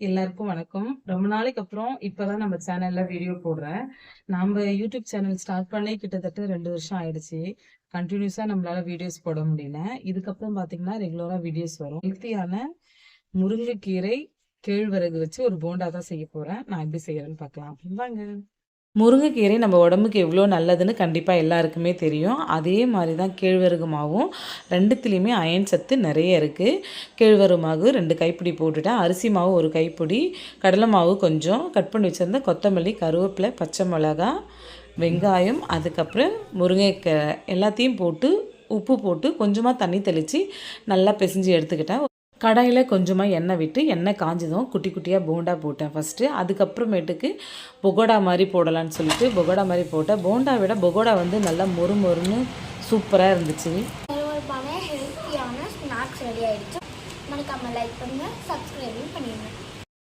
எல்லாருக்கும் வணக்கம். ரொம்ப நாளைக்கு அப்புறம் இப்பதான் நம்ம சேனல்ல வீடியோ போடுறேன். நாம யூடியூப் சேனல் ஸ்டார்ட் பண்ணி கிட்டத்தட்ட ரெண்டு வருஷம் ஆயிடுச்சு. கண்டினியூஸா நம்மளால வீடியோஸ் போட முடியல. இதுக்கப்புறம் பாத்தீங்கன்னா ரெகுலரா வீடியோஸ் வரும். ஹெல்த்தியான முருங்கைக்கீரை, கேழ்வரகு வச்சு ஒரு போண்டா தான் செய்ய போறேன். நான் எப்படி செய்யறேன்னு பார்க்கலாம். வாங்க. முருங்கைக்கீரை நம்ம உடம்புக்கு எவ்வளோ நல்லதுன்னு கண்டிப்பாக எல்லாருக்குமே தெரியும். அதே மாதிரி தான் கேழ்வரகு மாவும். ரெண்டுத்துலேயுமே அயன் சத்து நிறைய இருக்குது கேழ்வரகு மாவு ரெண்டு கைப்பிடி போட்டுட்டேன். அரிசி மாவு ஒரு கைப்பிடி, கடலை மாவு கொஞ்சம், கட் பண்ணி வச்சிருந்த கொத்தமல்லி, கருவேப்பிலை, பச்சை மிளகா, வெங்காயம், அதுக்கப்புறம் முருங்கைக்கீரை எல்லாத்தையும் போட்டு, உப்பு போட்டு, கொஞ்சமாக தண்ணி தெளித்து நல்லா பிசைஞ்சு எடுத்துக்கிட்டேன். கடாயில் கொஞ்சமாக எண்ணெய் விட்டு, எண்ணெய் காஞ்சதும் குட்டி குட்டியாக போண்டா போட்டேன் ஃபஸ்ட்டு அதுக்கப்புறமேட்டுக்கு பொகோடா மாதிரி போடலான்னு சொல்லிட்டு பொகோடா மாதிரி போட்டேன். போண்டா விட பொகோடா வந்து நல்லா மொறு மொறுன்னு சூப்பராக இருந்துச்சு. ஹெல்த்தியான ஸ்நாக்ஸ் ரெடி ஆகிடுச்சு மறக்காம லைக் பண்ணுங்கள் சப்ஸ்கிரைபும்